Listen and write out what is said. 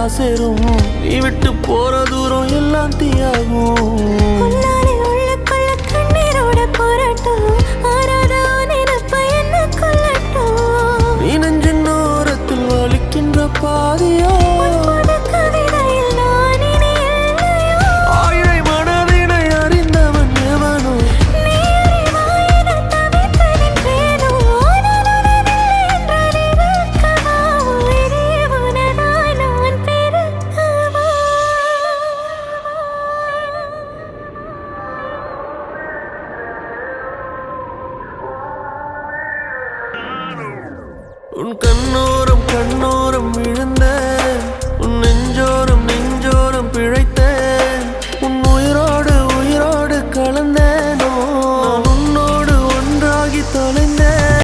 கல்லறையில் சேரும் நீ விட்டு போற தூரம் எல்லாம் தீயாகும். உன்னாலே உன் கண்ணோரம் கண்ணோரம் விழுந்த உன் நெஞ்சோரம் நெஞ்சோரம் பிழைத்த உன் உயிரோடு உயிரோடு கலந்த உன்னோடு ஒன்றாகி தொலை